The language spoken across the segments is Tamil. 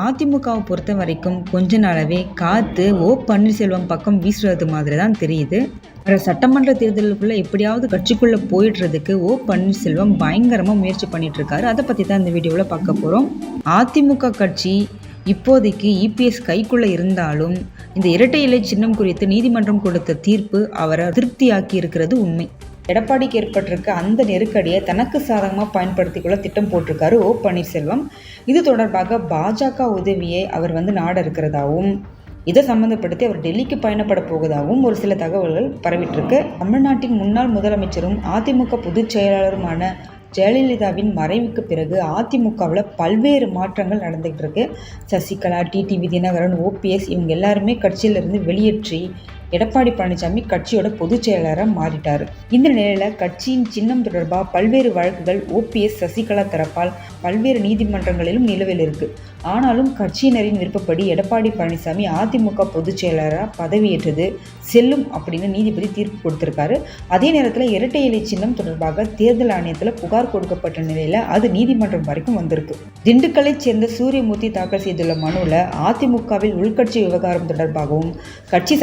அதிமுகவை பொறுத்த வரைக்கும் கொஞ்ச நாளாவே காத்து ஓ பன்னீர்செல்வம் பக்கம் வீசுறது மாதிரி தான் தெரியுது. வர சட்டமன்ற தேர்தலுக்குள்ள எப்படியாவது கட்சிக்குள்ள போயிடுறதுக்கு ஓ பன்னீர்செல்வம் பயங்கரமா முயற்சி பண்ணிட்டு இருக்காரு அதை பத்தி தான் இந்த வீடியோவில் பார்க்க போறோம். அதிமுக கட்சி இப்போதைக்கு இபிஎஸ் கைக்குள்ள இருந்தாலும் இந்த இரட்டை இலை சின்னம் குறித்து நீதிமன்றம் கொடுத்த தீர்ப்பு அவரை திருப்தியாக்கி இருக்கிறது உண்மை. எடப்பாடிக்கு ஏற்பட்டிருக்க அந்த நெருக்கடியை தனக்கு சாதகமாக பயன்படுத்தி கொள்ள திட்டம் போட்டிருக்காரு ஓ பன்னீர்செல்வம். இது தொடர்பாக பாஜக உதவியை அவர் வந்து நாட இருக்கிறதாவும் இதை சம்மந்தப்படுத்தி அவர் டெல்லிக்கு பயணப்பட போவதாகவும் ஒரு சில தகவல்கள் பரவிட்டிருக்கு. தமிழ்நாட்டின் முன்னாள் முதலமைச்சரும் அதிமுக பொதுச் செயலாளருமான ஜெயலலிதாவின் மறைவுக்கு பிறகு அதிமுகவில் பல்வேறு மாற்றங்கள் நடந்துகிட்டு இருக்கு சசிகலா டிடிவி தினகரன் ஓபிஎஸ் இவங்க எல்லாருமே கட்சியிலிருந்து வெளியேற்றி எடப்பாடி பழனிசாமி கட்சியோட பொதுச் செயலராக மாறிட்டார். இந்த நிலையில் கட்சியின் சின்னம் தொடர்பாக பல்வேறு வழக்குகள் ஓபிஎஸ் சசிகலா தரப்பால் பல்வேறு நீதிமன்றங்களிலும் நிலுவையில் இருக்கு. ஆனாலும் கட்சியினரின் விருப்பப்படி எடப்பாடி பழனிசாமி அதிமுக பொதுச் செயலராக பதவியேற்றது செல்லும் அப்படின்னு நீதிபதி தீர்ப்பு கொடுத்திருக்காரு. அதே நேரத்தில் இரட்டை இலை சின்னம் தொடர்பாக தேர்தல் ஆணையத்தில் புகார் கொடுக்கப்பட்ட நிலையில் அது நீதிமன்றம் வரைக்கும் வந்திருக்கு. திண்டுக்கலைச் சேர்ந்த சூரியமூர்த்தி தாக்கல் செய்துள்ள மனுவில் அதிமுகவில் உள்கட்சி விவகாரம் தொடர்பாகவும் கட்சி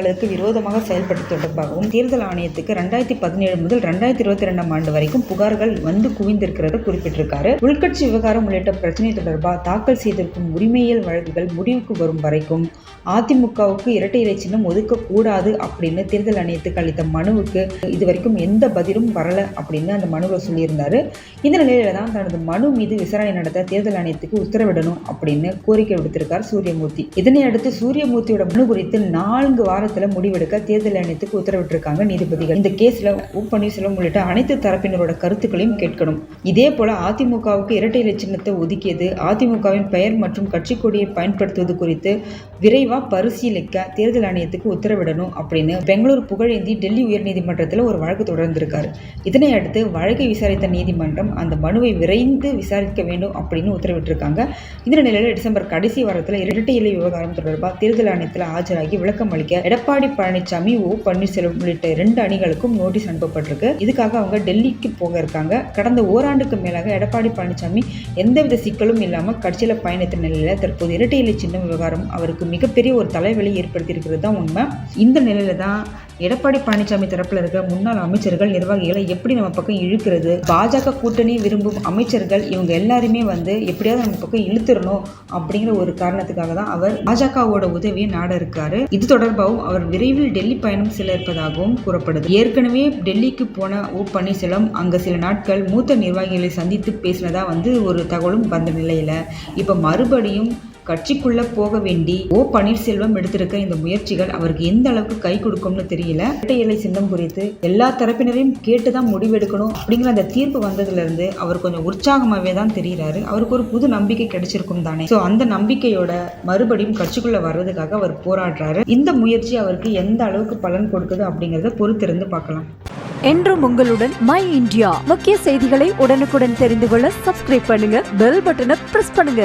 சட்டத்திட்டங்களுக்கு விரோதமாக செயல்பட்டு தொடர்பாகவும் தேர்தல் ஆணையத்துக்கு ரெண்டாயிரத்தி பதினேழு முதல் ரெண்டாயிரத்தி இருபத்தி இரண்டாம் ஆண்டு வரைக்கும் புகார்கள் வந்து குவிந்திருக்கிறத குறிப்பிட்டிருக்காரு. உள்கட்சி விவகாரம் உள்ளிட்ட பிரச்சனை தொடர்பாக தாக்கல் செய்திருக்கும் உரிமையியல் வழக்குகள் முடிவுக்கு வரும் வரைக்கும் அதிமுகவுக்கு இரட்டை இலை சின்னம் ஒதுக்கக்கூடாது அப்படின்னு தேர்தல் ஆணையத்துக்கு அளித்த மனுவுக்கு இதுவரைக்கும் எந்த பதிலும் வரல அப்படின்னு அந்த மனுவில் சொல்லியிருந்தாரு. இந்த நிலையில தான் தனது மனு மீது விசாரணை நடத்த தேர்தல் ஆணையத்துக்கு உத்தரவிடணும் அப்படின்னு கோரிக்கை விடுத்திருக்கார் சூரியமூர்த்தி. இதனையடுத்து சூரியமூர்த்தியோட மனு குறித்து நான்கு வாரத்துல முடிவெடுக்க தேர்தல் ஆணையத்துக்கு உத்தரவிட்டிருக்காங்க நீதிபதிகள். இந்த கேஸில் ஓ பன்னீர்செல்வம் உள்ளிட்ட அனைத்து தரப்பினரோட கருத்துக்களையும் கேட்கணும். இதே போல அதிமுகவுக்கு இரட்டை இலை ஒதுக்கியது அதிமுகவின் பெயர் மற்றும் கட்சி கொடியை பயன்படுத்துவது குறித்து விரைவாக பரிசீலிக்க தேர்தல் ஆணையத்துக்கு உத்தரவிடணும் அப்படின்னு பெங்களூர் புகழேந்தி டெல்லி உயர்நீதிமன்றத்தில் ஒரு வழக்கு தொடர்ந்திருக்காரு. இதனை அடுத்து வழக்கை விசாரித்த நீதிமன்றம் அந்த மனுவை விரைந்து விசாரிக்க வேண்டும் அப்படின்னு உத்தரவிட்டிருக்காங்க. இந்த நிலையில் டிசம்பர் கடைசி வாரத்தில் இரட்டை இலை விவகாரம் தொடர்பாக தேர்தல் ஆணையத்தில் ஆஜராகி விளக்கம் அளிக்க எடப்பாடி எடப்பாடி பழனிசாமி ஓ பன்னீர்செல்வம் உள்ளிட்ட இரண்டு அணிகளுக்கும் நோட்டீஸ் அனுப்பப்பட்டிருக்கு. இதுக்காக அவங்க டெல்லிக்கு போக இருக்காங்க. கடந்த ஓராண்டுக்கு மேலாக எடப்பாடி பழனிசாமி எந்தவித சிக்கலும் இல்லாமல் கட்சியில் பயணித்த நிலையில் தற்போது இரட்டை இலை சின்ன விவகாரம் அவருக்கு மிகப்பெரிய ஒரு தலைவலி ஏற்படுத்தியிருக்கிறது தான் உண்மை. இந்த நிலையில தான் எடப்பாடி பழனிசாமி தரப்பில் இருக்க முன்னாள் அமைச்சர்கள் நிர்வாகிகளை எப்படி நம்ம பக்கம் இழுக்கிறது? பாஜக கூட்டணி விரும்பும் அமைச்சர்கள் இவங்க எல்லாருமே வந்து எப்படியாவது நம்ம பக்கம் இழுத்துடணும் அப்படிங்கிற ஒரு காரணத்துக்காக தான் அவர் பாஜகவோட உதவியை நாட இருக்காரு. இது தொடர்பாகவும் அவர் விரைவில் டெல்லி பயணம் செல்ல இருப்பதாகவும் கூறப்படுது. ஏற்கனவே டெல்லிக்கு போன ஓ பன்னீர்செல்வம் அங்க சில நாட்கள் மூத்த நிர்வாகிகளை சந்தித்து பேசினதா வந்து ஒரு தகவலும் வந்த நிலையில. இப்ப மறுபடியும் கட்சிக்குள்ள போக வேண்டி ஓ பன்னீர்செல்வம் எடுத்திருக்க இந்த முயற்சிகள் அவருக்கு எந்த அளவுக்கு கை கொடுக்கும்னு தெரியல. இரட்டை இலை சின்னம் குறித்து எல்லா தரப்பினரையும் கேட்டுதான் முடிவெடுக்கணும் அப்படிங்கிற அந்த தீர்ப்பு வந்ததுல இருந்து அவர் கொஞ்சம் உற்சாகமாவே தான் தெரிகிறாரு அவருக்கு ஒரு புது நம்பிக்கை கிடைச்சிருக்கும் தானே. ஸோ அந்த நம்பிக்கையோட மறுபடியும் கட்சிக்குள்ள வர்றதுக்காக அவர் போராடுறாரு. இந்த முயற்சி அவருக்கு எந்த அளவுக்கு பலன் கொடுக்குது அப்படிங்கறத பொறுத்திருந்து பார்க்கலாம். என்றும் உங்களுடன் மை இந்தியா. முக்கிய செய்திகளை உடனுக்குடன் தெரிந்து கொள்ள சப்ஸ்கிரைப் பண்ணுங்க. பெல் பட்டனை பிரஸ் பண்ணுங்க.